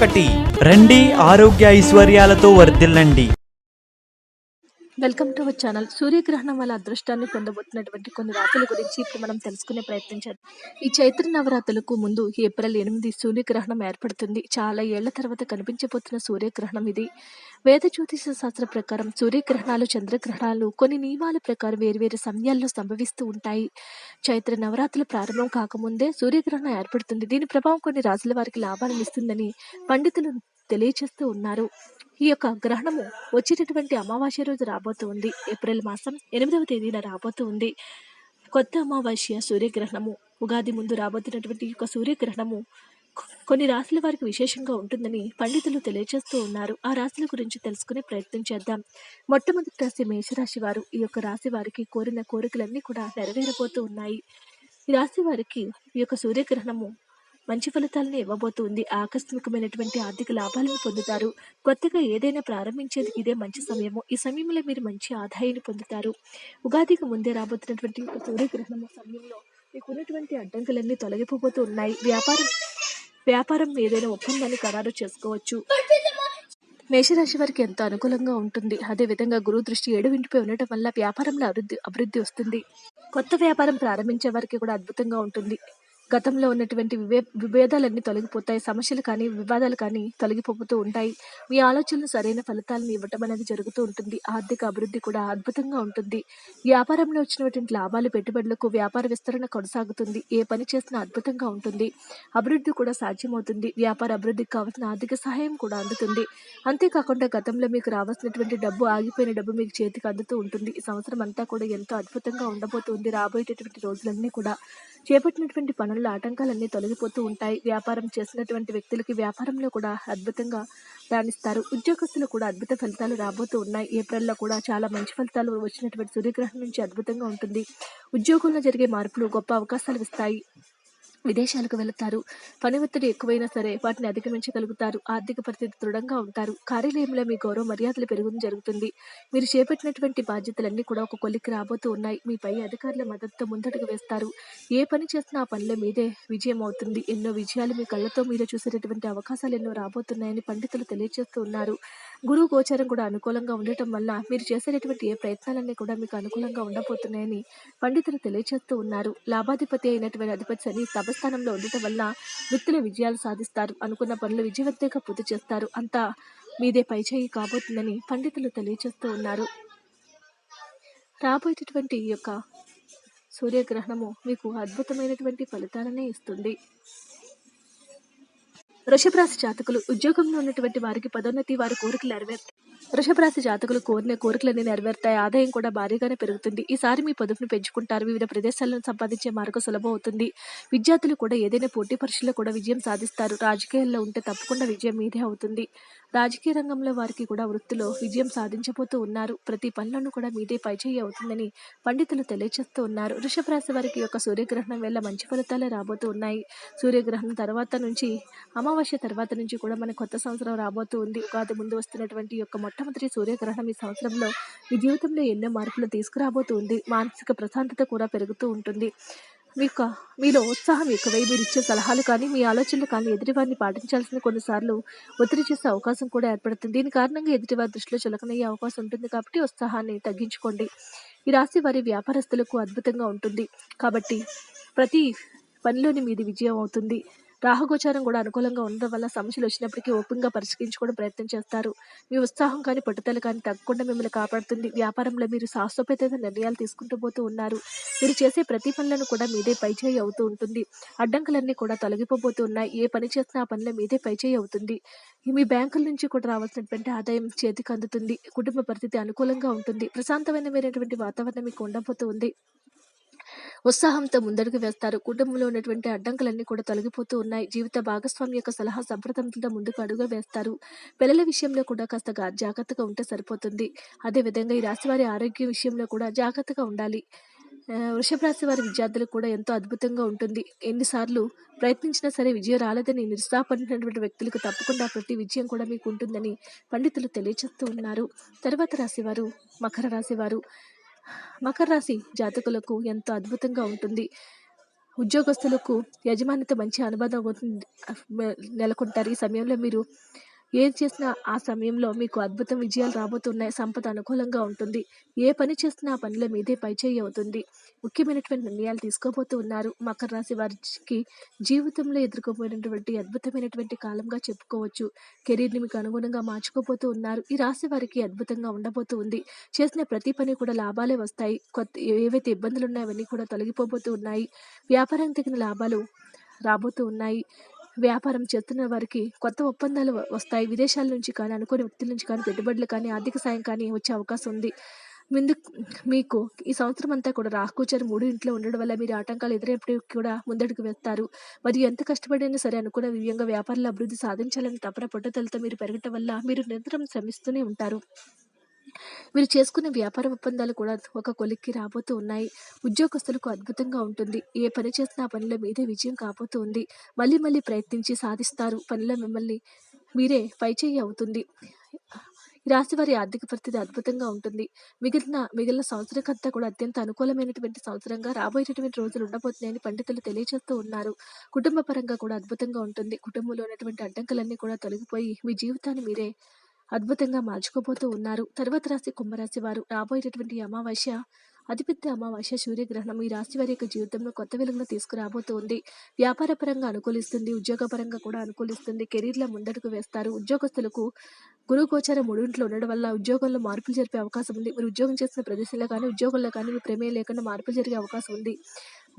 ఒకటి రండి ఆరోగ్య ఐశ్వర్యాలతో వర్ధిల్లండి. Welcome to our channel. సూర్యగ్రహణం వల్ల అదృష్టాన్ని పొందబోతున్నటువంటి కొన్ని రాశుల గురించి ఇప్పుడు మనం తెలుసుకునే ప్రయత్నించాలి ఈ చైత్ర నవరాత్రులకు ముందు ఏప్రిల్ ఎనిమిది సూర్యగ్రహణం ఏర్పడుతుంది. చాలా ఏళ్ళ తర్వాత కనిపించబోతున్న సూర్యగ్రహణం ఇది. వేద జ్యోతిష శాస్త్ర ప్రకారం సూర్యగ్రహణాలు చంద్రగ్రహణాలు కొన్ని నియమాల ప్రకారం వేరువేరు సమయాల్లో సంభవిస్తూ ఉంటాయి. చైత్ర నవరాత్రులు ప్రారంభం కాకముందే సూర్యగ్రహణం ఏర్పడుతుంది. దీని ప్రభావం కొన్ని రాజుల వారికి లాభాలను ఇస్తుందని పండితులు తెలియచేస్తూ ఉన్నారు. ఈ యొక్క గ్రహణము వచ్చేటటువంటి అమావాస్య రోజు రాబోతుంది. ఏప్రిల్ మాసం ఎనిమిదవ తేదీన రాబోతూ ఉంది కొత్త అమావాస్య సూర్యగ్రహణము. ఉగాది ముందు రాబోతున్నటువంటి యొక్క సూర్యగ్రహణము కొన్ని రాశుల వారికి విశేషంగా ఉంటుందని పండితులు తెలియజేస్తూ ఉన్నారు. ఆ రాశుల గురించి తెలుసుకునే ప్రయత్నం చేద్దాం. మొట్టమొదటి రాశి మేషరాశి వారు ఈ యొక్క రాశి వారికి కోరిన కోరికలన్నీ కూడా నెరవేరబోతూ ఉన్నాయి. ఈ రాశి వారికి ఈ యొక్క సూర్యగ్రహణము మంచి ఫలితాలను ఇవ్వబోతుంది. ఆకస్మికమైనటువంటి ఆర్థిక లాభాలను పొందుతారు. కొత్తగా ఏదైనా ప్రారంభించేది ఇదే మంచి సమయము. ఈ సమయంలో మీరు మంచి ఆదాయాన్ని పొందుతారు. ఉగాదికి ముందే రాబోతున్నటువంటి సూర్యగ్రహణము సూర్యగ్రహణం సమయంలో మీకు ఉన్నటువంటి అడ్డంకులన్నీ తొలగిపోతూ ఉన్నాయి. వ్యాపారం వ్యాపారం ఏదైనా ఒప్పందాన్ని ఖరారు చేసుకోవచ్చు. మేషరాశి వారికి ఎంతో అనుకూలంగా ఉంటుంది. అదేవిధంగా గురువు దృష్టి ఏడు ఇంటిపై ఉండటం వల్ల వ్యాపారంలో అభివృద్ధి అభివృద్ధి వస్తుంది. కొత్త వ్యాపారం ప్రారంభించే వారికి కూడా అద్భుతంగా ఉంటుంది. గతంలో ఉన్నటువంటి వివే విభేదాలన్నీ తొలగిపోతాయి సమస్యలు కానీ వివాదాలు కానీ తొలగిపోతూ ఉంటాయి. మీ ఆలోచనలు సరైన ఫలితాలను ఇవ్వటం అనేది జరుగుతూ ఉంటుంది. ఆర్థిక అభివృద్ధి కూడా అద్భుతంగా ఉంటుంది. వ్యాపారంలో వచ్చినటువంటి లాభాలు పెట్టుబడులకు వ్యాపార విస్తరణ కొనసాగుతుంది. ఏ పని చేసినా అద్భుతంగా ఉంటుంది. అభివృద్ధి కూడా సాధ్యమవుతుంది. వ్యాపార అభివృద్ధికి కావాల్సిన ఆర్థిక సహాయం కూడా అందుతుంది. అంతేకాకుండా గతంలో మీకు రావాల్సినటువంటి డబ్బు ఆగిపోయిన డబ్బు మీకు చేతికి అందుతూ ఉంటుంది. ఈ సంవత్సరం అంతా కూడా ఎంతో అద్భుతంగా ఉండబోతుంది రాబోయేటటువంటి రోజులన్నీ కూడా. చేపట్టినటువంటి పనుల్లో ఆటంకాలన్నీ తొలగిపోతూ ఉంటాయి. వ్యాపారం చేసినటువంటి వ్యక్తులకి వ్యాపారంలో కూడా అద్భుతంగా రాణిస్తారు. ఉద్యోగస్తులు కూడా అద్భుత ఫలితాలు రాబోతూ ఉన్నాయి. ఏప్రిల్లో కూడా చాలా మంచి ఫలితాలు వచ్చినటువంటి సూర్యగ్రహణం నుంచి అద్భుతంగా ఉంటుంది. ఉద్యోగంలో జరిగే మార్పులు గొప్ప అవకాశాలు ఇస్తాయి. విదేశాలకు వెళతారు. పని ఒత్తిడి ఎక్కువైనా సరే వాటిని అధిగమించగలుగుతారు. ఆర్థిక పరిస్థితి దృఢంగా ఉంటారు. కార్యాలయంలో మీ గౌరవ మర్యాదలు పెరుగుదం జరుగుతుంది. మీరు చేపట్టినటువంటి బాధ్యతలన్నీ కూడా ఒక కొలిక్కి రాబోతూ ఉన్నాయి. మీ పై అధికారుల మద్దతుతో ముందడుగు వేస్తారు. ఏ పని చేసినా ఆ పనిలో మీదే విజయం అవుతుంది. ఎన్నో విజయాలు మీ కళ్ళతో మీరు చూసేటటువంటి అవకాశాలు ఎన్నో రాబోతున్నాయని పండితులు తెలియజేస్తూ ఉన్నారు. గురువు గోచారం కూడా అనుకూలంగా ఉండటం వల్ల మీరు చేసేటటువంటి ఏ ప్రయత్నాలన్నీ కూడా మీకు అనుకూలంగా ఉండబోతున్నాయని పండితులు తెలియజేస్తూ ఉన్నారు. లాభాధిపతి అయినటువంటి అధిపతి శని తపస్థానంలో ఉండటం వల్ల వృత్తిలో విజయాలు సాధిస్తారు. అనుకున్న పనులు విజయవంతంగా పూర్తి చేస్తారు. అంతా మీదే పైచేయి కాబోతుందని పండితులు తెలియజేస్తూ ఉన్నారు. రాబోయేటటువంటి ఈ యొక్క సూర్యగ్రహణము మీకు అద్భుతమైనటువంటి ఫలితాలనే ఇస్తుంది. వృషభరాశి జాతకులు ఉద్యోగంలో ఉన్నటువంటి వారికి పదోన్నతి వారి కోరికలు నెరవేరుతాయి వృషభరాశి జాతకులు కోరిన కోరికలన్నీ నెరవేరుతాయి. ఆదాయం కూడా భారీగానే పెరుగుతుంది. ఈసారి మీ పొదుపును పెంచుకుంటారు. వివిధ ప్రదేశాలను సంపాదించే మార్గం సులభం అవుతుంది. విద్యార్థులు కూడా ఏదైనా పోటీ పరీక్షల్లో కూడా విజయం సాధిస్తారు. రాజకీయాల్లో ఉంటే తప్పకుండా విజయం మీదే అవుతుంది. రాజకీయ రంగంలో వారికి కూడా వృత్తిలో విజయం సాధించబోతూ ఉన్నారు. ప్రతి పనులను కూడా మీదే పైచేయి అవుతుందని పండితులు తెలియజేస్తూ ఉన్నారు. వృషభ రాశి వారికి యొక్క సూర్యగ్రహణం వల్ల మంచి ఫలితాలే రాబోతూ ఉన్నాయి. సూర్యగ్రహణం తర్వాత నుంచి అమావాస్య తర్వాత నుంచి కూడా మన కొత్త సంవత్సరం రాబోతూ ఉంది. ఉగాది ముందు వస్తున్నటువంటి యొక్క మొట్ట మొట్టమొదటి సూర్యగ్రహణం ఈ సంవత్సరంలో మీ జీవితంలో ఎన్నో మార్పులు తీసుకురాబోతూ ఉంది మానసిక ప్రశాంతత కూడా పెరుగుతూ ఉంటుంది. మీకు మీలో ఉత్సాహం ఎక్కువై మీరు ఇచ్చే సలహాలు కానీ మీ ఆలోచనలు కానీ ఎదుటివారిని పాటించాల్సిన కొన్నిసార్లు ఒత్తిడి చేసే అవకాశం కూడా ఏర్పడుతుంది. దీని కారణంగా ఎదుటివారి దృష్టిలో చులకనయ్యే అవకాశం ఉంటుంది కాబట్టి ఉత్సాహాన్ని తగ్గించుకోండి. ఈ రాశి వారి వ్యాపారస్తులకు అద్భుతంగా ఉంటుంది. కాబట్టి ప్రతి పనిలోని మీది విజయం అవుతుంది. రాహగోచారం కూడా అనుకూలంగా ఉండడం వల్ల సమస్యలు వచ్చినప్పటికీ ఓపెన్గా పరిష్కరించుకోవడం ప్రయత్నం చేస్తారు. మీ ఉత్సాహం కానీ పట్టుదల కానీ తగ్గకుండా మిమ్మల్ని కాపాడుతుంది. వ్యాపారంలో మీరు శాస్త్రోపేత నిర్ణయాలు తీసుకుంటూ పోతూ ఉన్నారు. మీరు చేసే ప్రతి పనులను కూడా మీదే పైచేయి అవుతూ ఉంటుంది. అడ్డంకులన్నీ కూడా తొలగిపోబోతూ ఉన్నాయి. ఏ పని చేసినా ఆ పనిలో మీదే పైచేయి అవుతుంది. మీ బ్యాంకుల నుంచి కూడా రావాల్సినటువంటి ఆదాయం చేతికి అందుతుంది. కుటుంబ పరిస్థితి అనుకూలంగా ఉంటుంది. ప్రశాంతమైనటువంటి వాతావరణం మీకు ఉండబోతూ ఉంది. ఉత్సాహంతో ముందడుగు వేస్తారు. కుటుంబంలో ఉన్నటువంటి అడ్డంకులన్నీ కూడా తొలగిపోతూ ఉన్నాయి. జీవిత భాగస్వామి యొక్క సలహా సంప్రదంతో ముందుకు అడుగు వేస్తారు. పిల్లల విషయంలో కూడా కాస్త జాగ్రత్తగా ఉంటే సరిపోతుంది. అదేవిధంగా ఈ రాశివారి ఆరోగ్య విషయంలో కూడా జాగ్రత్తగా ఉండాలి. వృషభ రాశి వారి విద్యార్థులకు కూడా ఎంతో అద్భుతంగా ఉంటుంది. ఎన్నిసార్లు ప్రయత్నించినా సరే విజయం రాలేదని నిరుత్సాహపడినటువంటి వ్యక్తులకు తప్పకుండా ప్రతి విజయం కూడా మీకు ఉంటుందని పండితులు తెలియజేస్తూ ఉన్నారు. తర్వాత రాశివారు మకర రాశివారు మకర రాశి జాతకులకు ఎంతో అద్భుతంగా ఉంటుంది. ఉద్యోగస్తులకు యజమానితో మంచి అనుబంధం అవుతుంది. నెలకొంటారు. ఈ సమయంలో మీరు ఏం చేసినా ఆ సమయంలో మీకు అద్భుతం విజయాలు రాబోతున్నాయి. సంపద అనుకూలంగా ఉంటుంది. ఏ పని చేసినా ఆ పనిలో మీదే పైచేయి అవుతుంది. ముఖ్యమైనటువంటి నిర్ణయాలు తీసుకోబోతూ ఉన్నారు. మకర రాశి వారికి జీవితంలో ఎదుర్కోబోయినటువంటి అద్భుతమైనటువంటి కాలంగా చెప్పుకోవచ్చు. కెరీర్ని మీకు అనుగుణంగా మార్చుకోబోతూ ఉన్నారు. ఈ రాశి వారికి అద్భుతంగా ఉండబోతూ ఉంది. చేసిన ప్రతి పని కూడా లాభాలే వస్తాయి. కొత్త ఏవైతే ఇబ్బందులు ఉన్నాయో అవన్నీ కూడా తొలగిపోబోతూ ఉన్నాయి. వ్యాపారం తగిన లాభాలు రాబోతూ ఉన్నాయి. వ్యాపారం చేస్తున్న వారికి కొత్త ఒప్పందాలు వస్తాయి. విదేశాల నుంచి కానీ అనుకోని వ్యక్తుల నుంచి కానీ పెట్టుబడులు కానీ ఆర్థిక సాయం కానీ వచ్చే అవకాశం ఉంది. ముందు మీకు ఈ సంవత్సరం అంతా కూడా రాహుచరు మూడు ఇంట్లో ఉండడం వల్ల మీరు ఆటంకాలు ఎదురైనప్పటికీ కూడా ముందడుగు వేస్తారు. మరియు ఎంత కష్టపడైనా సరే అనుకున్న విధంగా వ్యాపారాల అభివృద్ధి సాధించాలని తపన పట్టుదలతో మీరు పెరగటం వల్ల మీరు నిరంతరం శ్రమిస్తూనే ఉంటారు. మీరు చేసుకునే వ్యాపార ఒప్పందాలు కూడా ఒక కొలిక్కి రాబోతూ ఉన్నాయి. ఉద్యోగస్తులకు అద్భుతంగా ఉంటుంది. ఏ పని చేసినా ఆ పనిలో మీదే విజయం కాబోతూ ఉంది మళ్ళీ మళ్ళీ ప్రయత్నించి సాధిస్తారు. పనిలో మిమ్మల్ని మీరే పైచేయి అవుతుంది. ఈ రాశి వారి ఆర్థిక పరిస్థితి అద్భుతంగా ఉంటుంది. మిగిలిన మిగిలిన సంవత్సరకంతా కూడా అత్యంత అనుకూలమైనటువంటి సంవత్సరంగా రాబోయేటటువంటి రోజులు ఉండబోతున్నాయని పండితులు తెలియజేస్తూ ఉన్నారు. కుటుంబ పరంగా కూడా అద్భుతంగా ఉంటుంది. కుటుంబంలో ఉన్నటువంటి అడ్డంకులన్నీ కూడా తొలగిపోయి మీ జీవితాన్ని మీరే అద్భుతంగా మార్చుకోబోతూ ఉన్నారు. తర్వాత రాశి కుంభరాశి వారు. రాబోయేటటువంటి అమావాస్య అతిపెద్ద అమావాస్య సూర్యగ్రహణం ఈ రాశి వారి యొక్క జీవితంలో కొత్త వెలుగును తీసుకురాబోతోంది వ్యాపార పరంగా అనుకూలిస్తుంది ఉద్యోగ పరంగా కూడా అనుకూలిస్తుంది. కెరీర్లో ముందడుగు వేస్తారు. ఉద్యోగస్తులకు గురువు గోచారం మూడింట్లో ఉండడం వల్ల ఉద్యోగంలో మార్పులు జరిపే అవకాశం ఉంది. మీరు ఉద్యోగం చేసిన ప్రదేశంలో కానీ ఉద్యోగంలో కానీ మీ ప్రమేయం లేకుండా మార్పులు జరిగే అవకాశం ఉంది.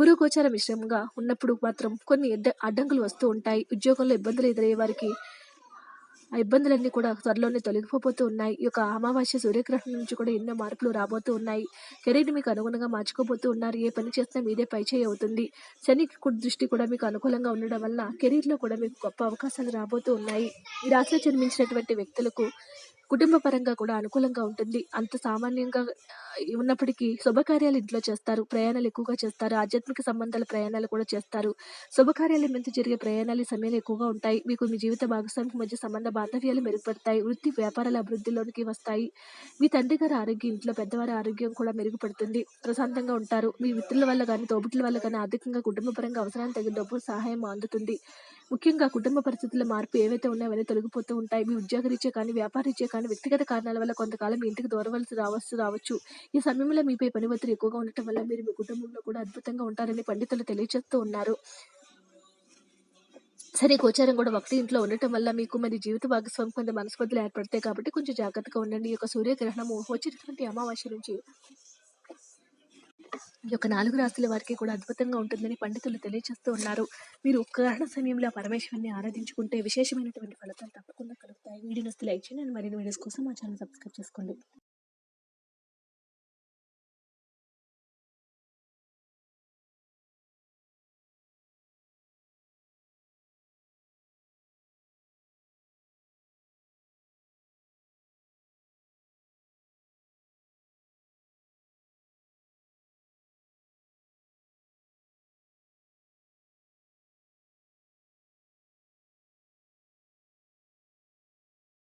గురువు గోచారం మిశ్రమంగా ఉన్నప్పుడు మాత్రం కొన్ని అడ్డంకులు వస్తూ ఉంటాయి. ఉద్యోగంలో ఇబ్బందులు ఎదురయ్యే వారికి ఆ ఇబ్బందులన్నీ కూడా త్వరలోనే తొలగిపోతూ ఉన్నాయి. ఈ యొక్క అమావాస్య సూర్యగ్రహణం నుంచి కూడా ఎన్నో మార్పులు రాబోతూ ఉన్నాయి. కెరీర్ మీకు అనుగుణంగా మార్చుకోబోతూ ఉన్నారు. ఏ పని చేసినా మీదే పైచేయి అవుతుంది. శని దృష్టి కూడా మీకు అనుకూలంగా ఉండడం వల్ల కెరీర్లో కూడా మీకు గొప్ప అవకాశాలు రాబోతూ ఉన్నాయి. ఈ రాశిలో జన్మించినటువంటి వ్యక్తులకు కుటుంబ పరంగా కూడా అనుకూలంగా ఉంటుంది. అంత సామాన్యంగా ఉన్నప్పటికీ శుభకార్యాలు ఇంట్లో చేస్తారు. ప్రయాణాలు ఎక్కువగా చేస్తారు. ఆధ్యాత్మిక సంబంధాల ప్రయాణాలు కూడా చేస్తారు. శుభకార్యాల మీద జరిగే ప్రయాణాలు సమయాలు ఎక్కువగా ఉంటాయి. మీకు మీ జీవిత భాగస్వామికి మధ్య సంబంధ బాంధవ్యాలు మెరుగుపడతాయి. వృత్తి వ్యాపారాల అభివృద్ధిలోనికి వస్తాయి. మీ తండ్రి గారి ఆరోగ్యం ఇంట్లో పెద్దవారి ఆరోగ్యం కూడా మెరుగుపడుతుంది. ప్రశాంతంగా ఉంటారు. మీ మిత్రుల వల్ల కానీ తోబుట్ల వల్ల కానీ ఆర్థికంగా కుటుంబపరంగా అవసరానికి తగిన డబ్బు సహాయం అందుతుంది. ముఖ్యంగా కుటుంబ పరిస్థితుల మార్పు ఏవైతే ఉన్నాయో అవన్నీ తొలగిపోతూ ఉంటాయి. మీ ఉద్యోగరీత్యా కానీ వ్యాపారరీత్యా కానీ వ్యక్తిగత కారణాల వల్ల కొంతకాలం మీ ఇంటికి దూరవలసి రావచ్చు రావచ్చు. ఈ సమయంలో మీపై పని ఒత్తిడి ఎక్కువగా ఉండటం వల్ల మీరు మీ కుటుంబంలో కూడా అద్భుతంగా ఉంటారని పండితులు తెలియజేస్తూ ఉన్నారు. సరే గోచారం కూడా ఒకటి ఇంట్లో ఉండటం వల్ల మీకు మరి జీవిత భాగస్వామి కొంత మనస్పర్ధలు ఏర్పడతాయి కాబట్టి కొంచెం జాగ్రత్తగా ఉండండి. ఈ యొక్క సూర్యగ్రహణము వచ్చేటటువంటి అమావాస్య నుంచి ఈ యొక్క నాలుగు రాశుల వారికి కూడా అద్భుతంగా ఉంటుందని పండితులు తెలియజేస్తూ ఉన్నారు. మీరు గ్రహణ సమయంలో ఆ ఆరాధించుకుంటే విశేషమైనటువంటి ఫలితాలు తప్పకుండా కలుగుతాయి. వీడియోస్ లైక్ చేయండి. మరిన్ని వీడియోస్ కోసం మా ఛానల్ సబ్స్క్రైబ్ చేసుకోండి.